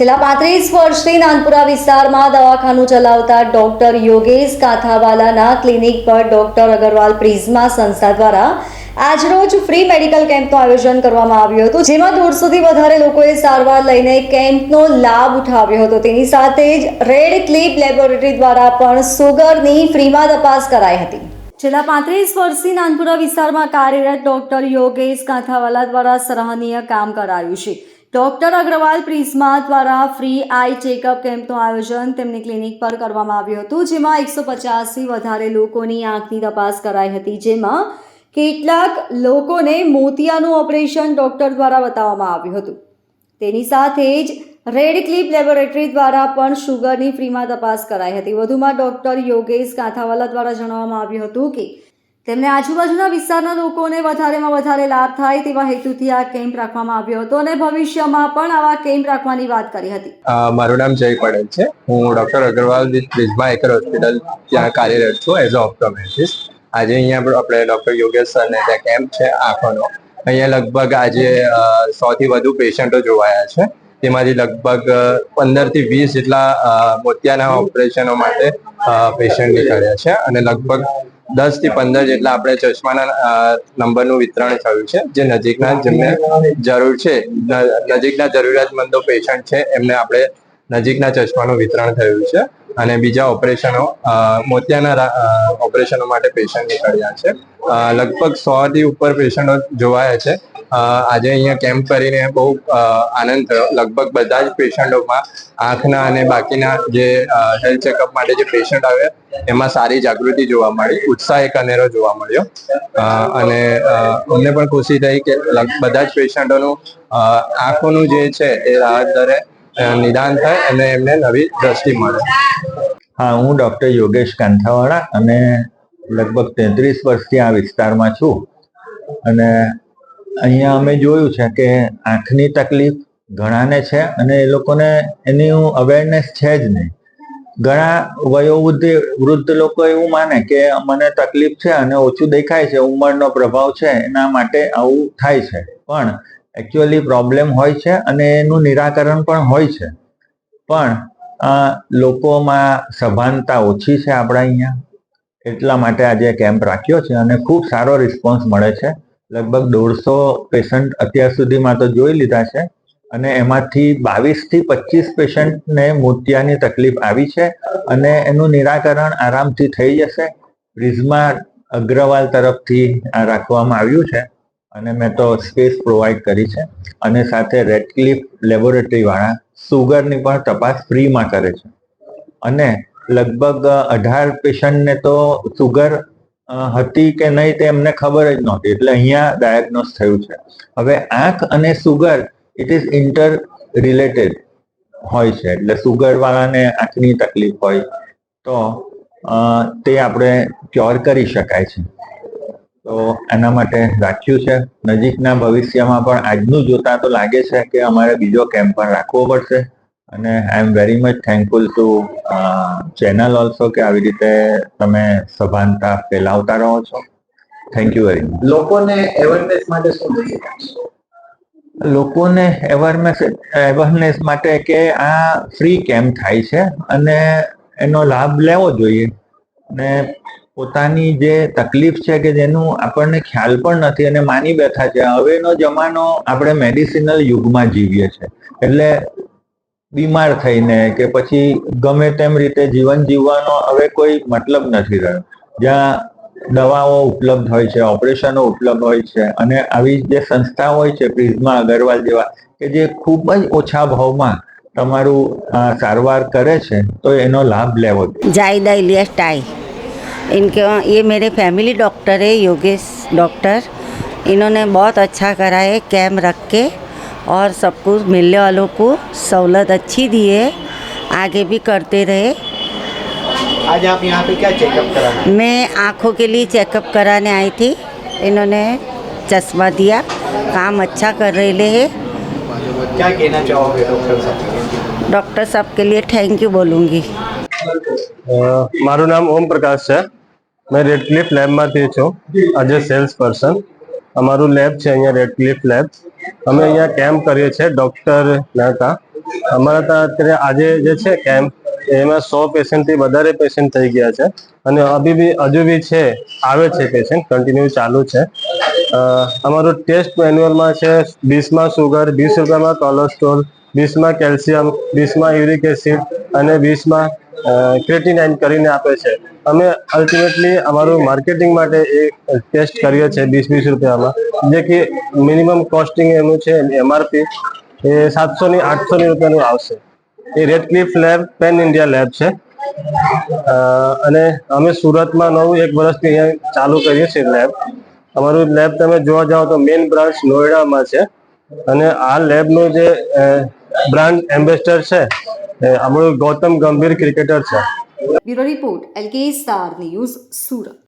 છેલ્લા પાંત્રીસ વર્ષથી નાનપુરા વિસ્તારમાં દવાખાનું ચલાવતા ડોક્ટર યોગેશ કાથાવાલાના ક્લિનિક પર ડોક્ટર અગરવાલ પ્રિઝમા સંસ્થા દ્વારા આજરોજ ફ્રી મેડિકલ કેમ્પનું આયોજન કરવામાં આવ્યું હતું, જેમાં દોઢસોથી વધારે લોકોએ સારવાર લઈને કેમ્પનો લાભ ઉઠાવ્યો હતો. તેની સાથે જ રેડ ક્લિપ લેબોરેટરી દ્વારા પણ સુગરની ફ્રીમાં તપાસ કરાઈ હતી. છેલ્લા પાંત્રીસ વર્ષથી નાનપુરા વિસ્તારમાં કાર્યરત ડોક્ટર યોગેશ કાંથાવાલા દ્વારા સરાહનીય કામ કરાયું છે. ડોક્ટર અગ્રવાલ પ્રિઝમા દ્વારા ફ્રી આઈ ચેકઅપ કેમ્પનું આયોજન તેમની ક્લિનિક પર કરવામાં આવ્યું હતું, જેમાં એકસો પચાસથી વધારે લોકોની આંખની તપાસ કરાઈ હતી, જેમાં કેટલાક લોકોને મોતિયાનું ઓપરેશન ડોક્ટર દ્વારા બતાવવામાં આવ્યું હતું. તેની સાથે જ રેડ ક્લિપ લેબોરેટરી દ્વારા પણ શુગરની ફ્રીમાં તપાસ કરાઈ હતી. વધુમાં ડોક્ટર યોગેશ કાંથાવાલા દ્વારા જણાવવામાં આવ્યું હતું કે તેમને આજુબાજુના વિસ્તારના લોકોને વધારેમાં વધારે લાભ થાય તેવા હેતુથી આ કેમ્પ રાખવામાં આવ્યો હતો અને ભવિષ્યમાં પણ આવા કેમ્પ રાખવાની વાત કરી હતી. મારું નામ જય પટેલ છે. હું ડોક્ટર અગ્રવાલ પ્રિઝમા એકર હોસ્પિટલ ત્યાં કાર્યરત છું એઝ અ ઓપ્ટોમેટ્રિસ્ટ આજે અહીંયા આપણે ડોક્ટર યોગેશ સરને ત્યાં કેમ્પ છે આંખોનો. અહીંયા લગભગ આજે સો થી વધુ પેશન્ટો જોવાયા છે. તેમાંથી લગભગ પંદરથી વીસ જેટલા મોતિયાના ઓપરેશનો માટે પેશન્ટ નીકળ્યા છે અને લગભગ દસથી પંદર જેટલા આપણે ચશ્માના નંબરનું વિતરણ થયું છે, જે નજીકના જેમને જરૂર છે નજીકના જરૂરિયાતમંદો પેશન્ટ છે, એમને આપણે નજીકના ચશ્માનું વિતરણ થયું છે. અને બીજા ઓપરેશનો મોતિયાના ઓપરેશનો માટે પેશન્ટ નીકળ્યા છે. લગભગ સો થી ઉપર પેશન્ટો જોવાયા છે. આજે અહીંયા કેમ્પ કરીને બહુ આનંદ થયો. લગભગ બધા જ પેશન્ટોમાં આંખના અને બાકીના જે હેલ્થ ચેકઅપ માટે જે પેશન્ટ આવ્યા, એમાં સારી જાગૃતિ જોવા મળી, ઉત્સાહ એક અનેરો જોવા મળ્યો. અને અમને પણ ખુશી થઈ કે બધા જ પેશન્ટોનું આંખોનું જે છે એ રાહત દરે નિદાન થાય અને એમને નવી દ્રષ્ટિ મળે. હા, હું ડૉક્ટર યોગેશ કાંથાવાળા અને લગભગ તેત્રીસ વર્ષથી આ વિસ્તારમાં છું. અને અહીંયા અમે જોયું છે કે આંખની તકલીફ ઘણાને છે અને એ લોકોને એની અવેરનેસ છે જ નહીં. ઘણા વયોવૃદ્ધ, વૃદ્ધ લોકો એવું માને કે મને તકલીફ છે અને ઓછું દેખાય છે, ઉંમરનો પ્રભાવ છે, એના માટે આવું થાય છે. પણ એકચ્યુઅલી પ્રોબ્લેમ હોય છે અને એનું નિરાકરણ પણ હોય છે. પણ લોકોમાં સભાનતા ઓછી છે આપણા અહીંયા. એટલા માટે આજે કેમ્પ રાખ્યો છે અને ખૂબ સારો રિસ્પોન્સ મળે છે. લગભગ દોઢસો પેશન્ટ અત્યાર સુધીમાં તો જોઈ લીધા છે અને એમાંથી બાવીસથી પચીસ પેશન્ટને મોતિયાની તકલીફ આવી છે અને એનું નિરાકરણ આરામથી થઈ જશે. પ્રિઝમા અગ્રવાલ તરફથી રાખવામાં આવ્યું છે. અને મેં તો સ્પેસ પ્રોવાઈડ કરી છે. અને સાથે રેડ ક્લિફ લેબોરેટરી વાળા સુગરની પણ તપાસ ફ્રીમાં કરે છે. અને લગભગ અઢાર પેશન્ટને તો સુગર હતી કે નહીં તે એમને ખબર જ નહોતી. એટલે અહીંયા ડાયગ્નોસ થયું છે. હવે આંખ અને sugar it is inter related હોય છે. એટલે સુગરવાળાને આંખની તકલીફ હોય તો તે આપણે ક્યોર કરી શકાય છે. તો એના માટે રાખ્યું છે. નજીકના ભવિષ્યમાં પણ આજનું જોતા તો લાગે છે કે અમારે બીજો કેમ્પ પણ રાખવો પડશે. અને I am very much thankful to channel also કે આવી રીતે તમે સભાનતા ફેલાવતા રહો છો. થેન્ક યુ વેરી મચ લોકોને અવેરનેસ માટે શું જોઈએ લોકોને અવેરનેસ અવેરનેસ માટે કે આ ફ્રી કેમ્પ થાય છે અને એનો લાભ લેવો જોઈએ. ને પોતાની જે તકલીફ છે કે જેનું આપણને ખ્યાલ પણ નથી અને માની બેઠા છે, હવેનો જમાનો આપણે મેડિસિનલ યુગમાં જીવીએ છીએ. એટલે બીમાર થઈને કે પછી ગમે તેમ રીતે જીવન જીવવાનો હવે કોઈ મતલબ નથી રહ્યો. જ્યાં દવાઓ ઉપલબ્ધ હોય છે, ઓપરેશનો ઉપલબ્ધ હોય છે અને આવી જે સંસ્થા હોય છે, પ્રિઝમા અગરવાલ જેવા, કે જે ખૂબ જ ઓછા ભાવમાં તમારું સારવાર કરે છે, તો એનો લાભ લેવો જોઈએ. જાયદા ઇલિયાસ ટાઈ. इनके ये मेरे फैमिली डॉक्टर है योगेश डॉक्टर इन्होंने बहुत अच्छा करा है कैम्प रख के और सबको मिलने वालों को सहूलत अच्छी दी है आगे भी करते रहे आज आप यहाँ पे क्या चेकअप कराने मैं आँखों के लिए चेकअप कराने आई थी इन्होंने चश्मा दिया काम अच्छा कर रहे हैं क्या कहना चाहोगे डॉक्टर साहब डॉक्टर साहब के लिए थैंक यू बोलूँगी અ, મારું નામ ઓમ પ્રકાશ છે મેં રેડ લેબમાંથી છું આજે સેલ્સ પર્સન અમારું લેબ છે અહીંયા રેડ લેબ અમે અહીંયા કેમ્પ કરીએ છીએ ડોક્ટર મહેતા અમારા ત્યાં અત્યારે આજે જે છે કેમ્પ એમાં સો પેશન્ટથી વધારે પેશન્ટ થઈ ગયા છે. અને અભી બી, હજુ બી છે, આવે છે પેશન્ટ કન્ટિન્યુ ચાલુ છે. અમારું ટેસ્ટ મેન્યુઅલમાં છે, વીસમાં સુગર વીસ રૂપિયામાં કોલેસ્ટ્રોલ વીસમાં કેલ્શિયમ, વીસમાં યુરિક એસિડ અને વીસમાં ક્રેટિનાઇન કરીને આપે છે. અમે અલ્ટિમેટલી અમારું માર્કેટિંગ માટે એ ટેસ્ટ કરીએ છીએ વીસ વીસ રૂપિયામાં. જે કે મિનિમમ કોસ્ટિંગ એનું છે એમઆરપી એ સાતસો ની આઠસો ની રૂપિયાનું આવશે. એ red cliff lab pan India lab છે અને અમે સુરતમાં નવું એક વર્ષથી અહીંયા ચાલુ કરીએ છીએ લેબ અમારું લેબ તમે જોવા જાઓ તો મેઇન બ્રાન્ચ નોઈડામાં છે. અને આ લેબનું જે બ્રાન્ડ એમ્બેસડર છે. આપણું ગૌતમ ગંભીર ક્રિકેટર છે. Bureau report LK star news Surat.